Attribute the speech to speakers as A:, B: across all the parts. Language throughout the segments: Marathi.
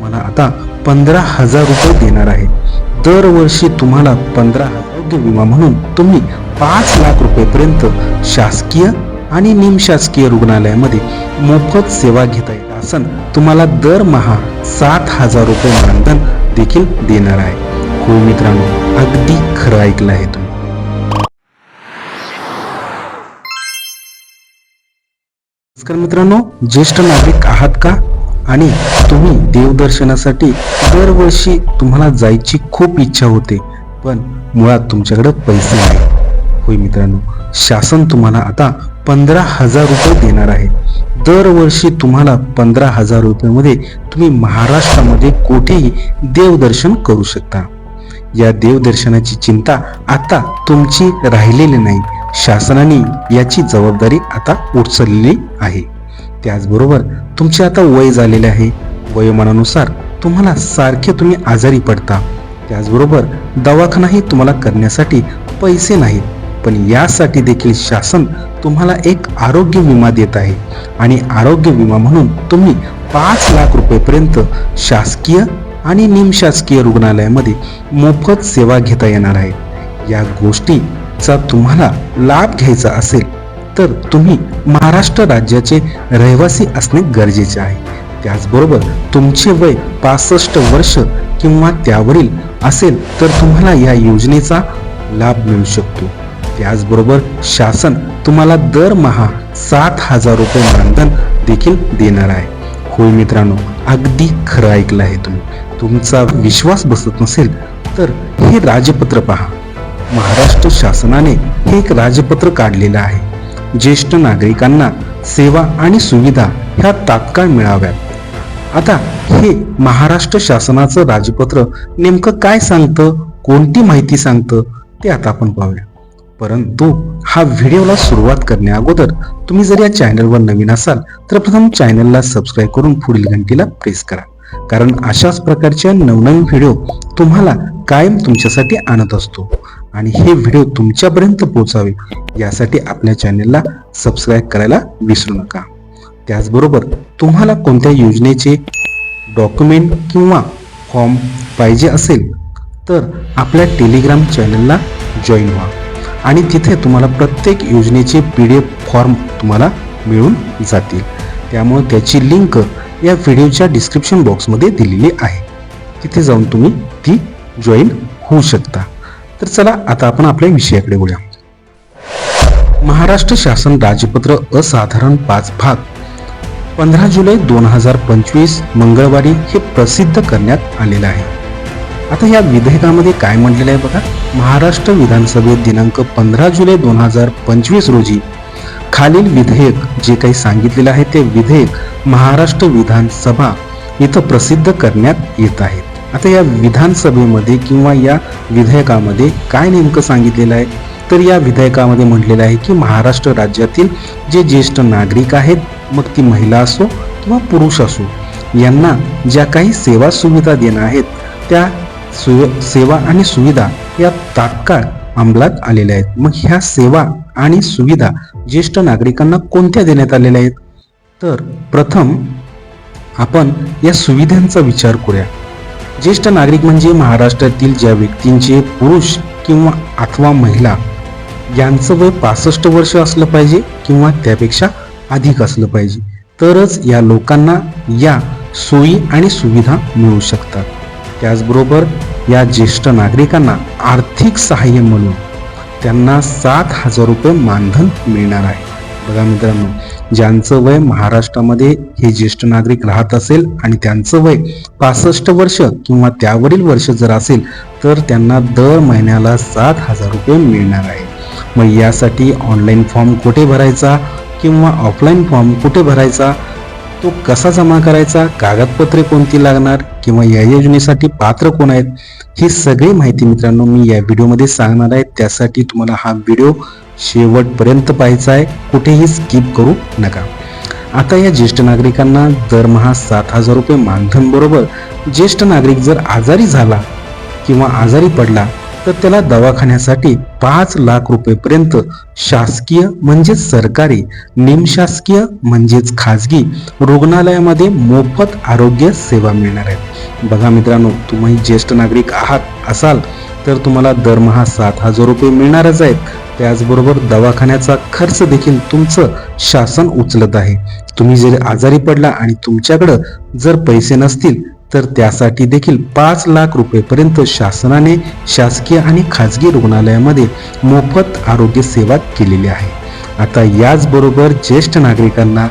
A: तुम्हाला आता पंधरा हजार रुपये देणार आहे. दरवर्षी तुम्हाला पंधरा आरोग्य विमा म्हणून तुम्ही पाच लाख रुपयेपर्यंत शासकीय आणि निमशासकीय रुग्णालयामध्ये मोफत सेवा घेता येत शासन तुम्हाला दरमहा सात हजार रुपये मानधन देखील देणार आहे. हो मित्रांनो अगदी खरं ऐकलं आहे तुम्ही. नमस्कार मित्रांनो ज्येष्ठ नागरिक आहात का? आणि तुम्ही देवदर्शनासाठी दरवर्षी तुम्हाला जायची खूप इच्छा होते पण मुळात तुमच्याकडे पैसे नाही. होय मित्रांनो शासन तुम्हाला आता पंधरा हजार रुपये देणार आहे. दरवर्षी तुम्हाला पंधरा हजार रुपयामध्ये तुम्ही महाराष्ट्रामध्ये कुठेही देवदर्शन करू शकता. या देवदर्शनाची चिंता आता तुमची राहिलेली नाही. शासनाने याची जबाबदारी आता उचललेली आहे. त्याचबरोबर तुमचे आता वय झालेले आहे. वयोमानानुसार तुम्हाला सारखे तुम्ही आजारी पडता. त्याचबरोबर दवाखानाही तुम्हाला करण्यासाठी पैसे नाहीत. पण यासाठी देखील शासन तुम्हाला एक आरोग्य विमा देत आहे. आणि आरोग्य विमा म्हणून तुम्ही पाच लाख रुपयेपर्यंत शासकीय आणि निमशासकीय रुग्णालयामध्ये मोफत सेवा घेता येणार आहे. या गोष्टीचा तुम्हाला लाभ घ्यायचा असेल तर तुम्ही महाराष्ट्र राज्याचे रहिवासी असणे गरजेचे आहे. त्याचबरोबर तुमचे वय पासष्ट वर्ष किंवा त्यावरील असेल तर तुम्हाला या योजनेचा लाभ मिळू शकतो. त्याचबरोबर शासन तुम्हाला दरमहा सात हजार रुपये मानधन देखील देणार आहे. होय मित्रांनो अगदी खरं ऐकलं आहे तुम्ही. तुमचा विश्वास बसत नसेल तर हे राजपत्र पहा. महाराष्ट्र शासनाने हे एक राजपत्र काढलेलं आहे. ज्येष्ठ नागरिकांना सेवा आणि सुविधा ह्या तात्काळ मिळाव्यात. आता हे महाराष्ट्र शासनाचं राजपत्र नेमकं काय सांगतं कोणती माहिती सांगतं ते आता आपण पाहूया. परंतु हा व्हिडिओला सुरुवात करण्या अगोदर तुम्ही जर या चॅनलवर नवीन असाल तर प्रथम चॅनलला सबस्क्राईब करून पुढील घंटीला प्रेस करा. कारण अशाच प्रकारच्या नवनवीन व्हिडिओ तुम्हाला कायम तुमच्यासाठी आणत असतो. आणि हे व्हिडिओ तुमच्यापर्यंत पोहोचावे यासाठी आपल्या चॅनलला सबस्क्राईब करायला विसरू नका. त्याचबरोबर तुम्हाला कोणत्या योजनेचे डॉक्युमेंट किंवा फॉर्म पाहिजे असेल तर आपल्या टेलिग्राम चॅनलला जॉईन व्हा. आणि तिथे तुम्हाला प्रत्येक योजनेचे पी डी एफ फॉर्म तुम्हाला मिळून जातील. त्यामुळे त्याची लिंक या व्हिडिओच्या डिस्क्रिप्शन बॉक्समध्ये दिलेली आहे. तिथे जाऊन तुम्ही ती जॉईन होऊ शकता. तर चला आता आपण आपल्या विषयाकडे बोलूया महाराष्ट्र शासन राजपत्र असाधारण पाच भाग. पंधरा जुलै दोन हजार पंचवीस मंगळवारी हे प्रसिद्ध करण्यात आलेलं आहे. आता या विधेयकामध्ये काय म्हटलेलं आहे बघा? महाराष्ट्र विधानसभेत दिनांक पंधरा जुलै दोन हजार पंचवीस रोजी खालील विधेयक जे काही सांगितलेलं आहे ते विधेयक महाराष्ट्र विधानसभा इथं प्रसिद्ध करण्यात येत आहेत आता या विधानसभेमध्ये किंवा या विधेयकामध्ये काय नेमकं सांगितलेलं आहे? तर या विधेयकामध्ये म्हटलेलं आहे की महाराष्ट्र राज्यातील जे ज्येष्ठ नागरिक आहेत मग ती महिला असो किंवा पुरुष असो यांना ज्या काही सेवा सुविधा देणं आहेत त्या सु सेवा आणि सुविधा या तात्काळ अंमलात आलेल्या आहेत. मग ह्या सेवा आणि सुविधा ज्येष्ठ नागरिकांना कोणत्या देण्यात आलेल्या आहेत? तर प्रथम आपण या सुविधांचा विचार करूया. ज्येष्ठ नागरिक म्हणजे महाराष्ट्रातील ज्या व्यक्तींचे पुरुष किंवा अथवा महिला यांचं वय पासष्ट वर्ष असलं पाहिजे किंवा त्यापेक्षा अधिक असलं पाहिजे तरच या लोकांना या सोयी आणि सुविधा मिळू शकतात. त्याचबरोबर या ज्येष्ठ नागरिकांना आर्थिक सहाय्य म्हणून त्यांना सात हजार रुपये मानधन मिळणार आहे. बघा मित्रांनो ज्यांचं वय महाराष्ट्रामध्ये हे ज्येष्ठ नागरिक राहत असेल आणि त्यांचं वय पासष्ट वर्ष किंवा त्यावरील वर्ष जर असेल तर त्यांना दर महिन्याला सात हजार रुपये मिळणार आहे. मग यासाठी ऑनलाईन फॉर्म कुठे भरायचा किंवा ऑफलाईन फॉर्म कुठे भरायचा? तो कसा जमा करायचा कागदपत्रे कोणती लागणार किंवा या योजनेसाठी पात्र कोण आहेत ही सगळी माहिती मित्रांनो मी या व्हिडिओमध्ये सांगणार आहे. त्यासाठी तुम्हाला हा व्हिडिओ शेवटपर्यंत पाहायचा आहे. कुठेही स्किप करू नका. आता या ज्येष्ठ नागरिकांना दरमहा सात हजार रुपये मानधन बरोबर ज्येष्ठ नागरिक जर आजारी झाला किंवा आजारी पडला तर त्याला दवाखान्यासाठी पाच लाख रुपयेपर्यंत शासकीय म्हणजेच सरकारी निमशासकीय म्हणजेच खाजगी रुग्णालयामध्ये मोफत आरोग्य सेवा मिळणार आहेत. बघा मित्रांनो तुम्ही ज्येष्ठ नागरिक आहात असाल तर तुम्हाला दरमहा सात हजार रुपये मिळणारच आहेत. त्याचबरोबर दवाखान्याचा खर्च देखील तुमचं शासन उचलत आहे. तुम्ही जर आजारी पडला आणि तुमच्याकडं जर पैसे नसतील तर त्यासाठी देखील पाच लाख रुपयेपर्यंत शासनाने शासकीय आणि खाजगी रुग्णालयामध्ये मोफत आरोग्य सेवा केलेली आहे. आता याचबरोबर ज्येष्ठ नागरिकांना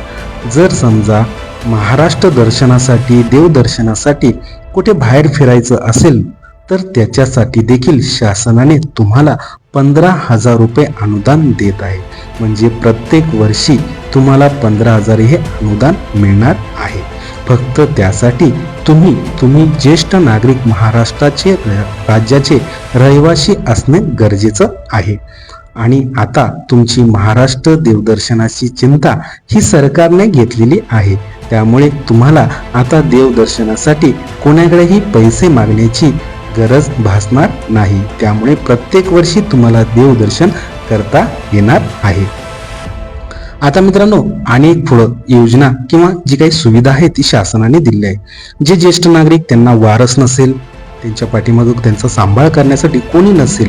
A: जर समजा महाराष्ट्र दर्शनासाठी देवदर्शनासाठी कुठे बाहेर फिरायचं असेल तर त्याच्यासाठी देखील शासनाने तुम्हाला पंधरा हजार रुपये अनुदान देत आहे. म्हणजे प्रत्येक वर्षी तुम्हाला पंधरा हजार हे अनुदान मिळणार आहे. फक्त त्यासाठी तुम्ही तुम्ही ज्येष्ठ नागरिक महाराष्ट्राचे र- राज्याचे रहिवासी असणे गरजेचं आहे. आणि आता तुमची महाराष्ट्र देवदर्शनाची चिंता ही सरकारने घेतलेली आहे. त्यामुळे तुम्हाला आता देवदर्शनासाठी कोणाकडेही पैसे मागण्याची गरज भासणार नाही. त्यामुळे प्रत्येक वर्षी तुम्हाला देवदर्शन करता येणार आहे. आता मित्रांनो अनेक पुढं योजना किंवा जी काही सुविधा आहे ती शासनाने दिली आहे. जे ज्येष्ठ नागरिक त्यांना वारस नसेल त्यांच्या पाठीमागून त्यांचा सांभाळ करण्यासाठी कोणी नसेल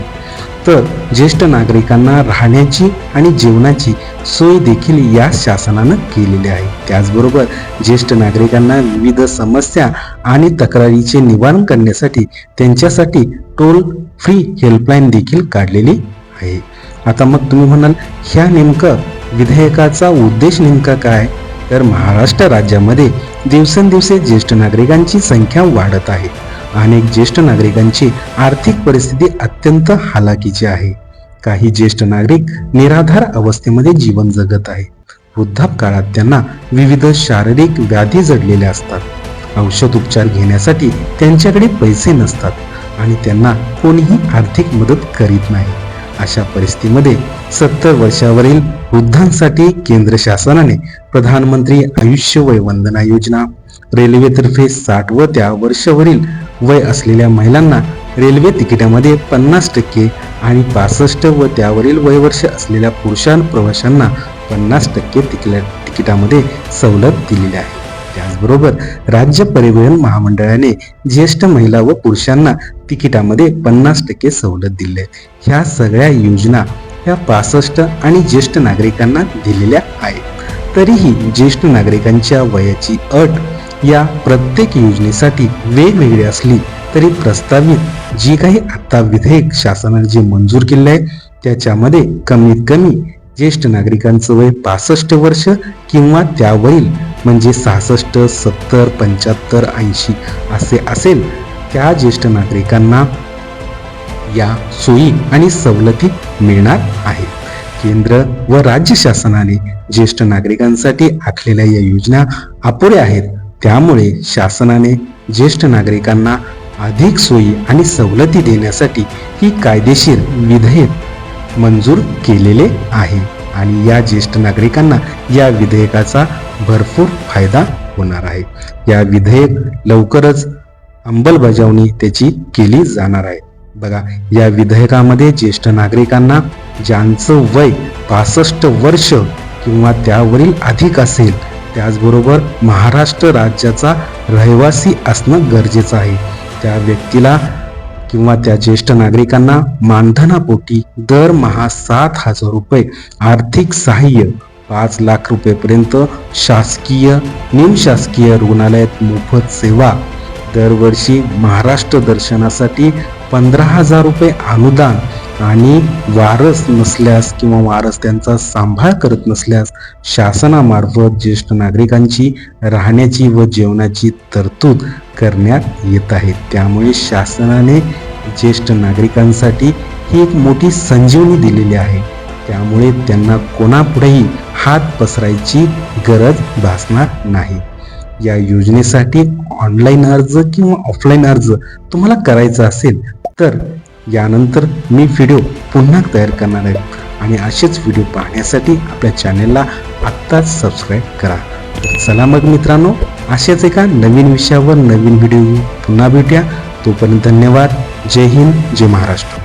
A: तर ज्येष्ठ नागरिकांना राहण्याची आणि जेवणाची सोय देखील या शासनानं केलेली आहे. त्याचबरोबर ज्येष्ठ नागरिकांना विविध समस्या आणि तक्रारीचे निवारण करण्यासाठी त्यांच्यासाठी टोल फ्री हेल्पलाईन देखील काढलेली आहे. आता मग तुम्ही म्हणाल ह्या नेमकं विधेयकाचा उद्देश नेमका काय? तर महाराष्ट्र राज्यामध्ये दिवसेंदिवसे ज्येष्ठ नागरिकांची संख्या वाढत आहे. अनेक ज्येष्ठ नागरिकांची आर्थिक परिस्थिती अत्यंत हालाकीची आहे. काही ज्येष्ठ नागरिक निराधार अवस्थेमध्ये जीवन जगत आहे वृद्धापकाळात त्यांना विविध शारीरिक व्याधी जडलेल्या असतात. औषध उपचार घेण्यासाठी त्यांच्याकडे पैसे नसतात आणि त्यांना कोणीही आर्थिक मदत करीत नाही. अशा परिस्थितीमध्ये सत्तर वर्षावरील वृद्धांसाठी केंद्र शासनाने प्रधानमंत्री आयुष्य वय वंदना योजना रेल्वेतर्फे साठ व त्या वर्षावरील वय असलेल्या महिलांना रेल्वे तिकिटामध्ये पन्नास टक्के आणि पासष्ट व त्यावरील वयवर्ष असलेल्या पुरुषां प्रवाशांना पन्नास टक्के तिकिटामध्ये सवलत दिलेली आहे. त्याचबरोबर राज्य परिवहन महामंडळाने ज्येष्ठ महिला व पुरुषांना तिकिटामध्ये पन्नास टक्के सवलत दिली. ह्या सगळ्या योजना ह्या पासष्ट आणि ज्येष्ठ नागरिकांना दिलेल्या आहेत. तरीही ज्येष्ठ नागरिकांच्या वयाची अट या प्रत्येक योजनेसाठी वेगवेगळी असली तरी प्रस्तावित जी काही आत्ता विधेयक शासनाने जे मंजूर केले आहे त्याच्यामध्ये कमीत कमी ज्येष्ठ नागरिकांचं वय पासष्ट वर्ष किंवा त्यावरील म्हणजे सहासष्ट सत्तर पंच्याहत्तर ऐंशी असे असेल त्या ज्येष्ठ नागरिकांना या सोयी आणि सवलती मिळणार आहेत. केंद्र व राज्य शासनाने ज्येष्ठ नागरिकांसाठी आखलेल्या या योजना अपुऱ्या आहेत. त्यामुळे शासनाने ज्येष्ठ नागरिकांना अधिक सोयी आणि सवलती देण्यासाठी ही कायदेशीर विधेयक मंजूर केलेले आहे आणि या ज्येष्ठ नागरिकांना या विधेयकाचा भरपूर फायदा होणार आहे. या विधेयक लवकरच अंमलबजावणी त्याची केली जाणार आहे. बघा या विधेयकामध्ये ज्येष्ठ नागरिकांना ज्यांचं वय पासष्ट वर्ष किंवा त्यावरील अधिक असेल त्याचबरोबर महाराष्ट्र राज्याचा रहिवासी असणं गरजेचं आहे. त्या व्यक्तीला किंवा त्या ज्येष्ठ नागरिकांना मानधनापोटी दरमहा सात हजार रुपये आर्थिक सहाय्य पाच लाख रुपयेपर्यंत शासकीय निमशासकीय रुग्णालयात मोफत सेवा दरवर्षी महाराष्ट्र दर्शनासाठी पंधरा हजार रुपये अनुदान आणि वारस नसल्यास किंवा वारस त्यांचा सांभाळ करत नसल्यास शासनामार्फत ज्येष्ठ नागरिकांची राहण्याची व जेवणाची तरतूद करण्यात येत आहे. त्यामुळे शासनाने ज्येष्ठ नागरिकांसाठी ही एक मोठी संजीवनी दिलेली आहे. त्यामुळे त्यांना कोणापुढेही हात पसरायची गरज भासणार नाही. या योजनेसाठी ऑनलाईन अर्ज किंवा ऑफलाईन अर्ज तुम्हाला करायचा असेल तर यानंतर मी व्हिडिओ पुन्हा तयार करणार आहे. आणि असेच व्हिडिओ पाहण्यासाठी आपल्या चॅनेलला आत्ताच सबस्क्राईब करा. तर चला मग मित्रांनो अशाच एका नवीन विषयावर नवीन व्हिडिओ पुन्हा भेटूया. तोपर्यंत धन्यवाद. जय हिंद जय महाराष्ट्र.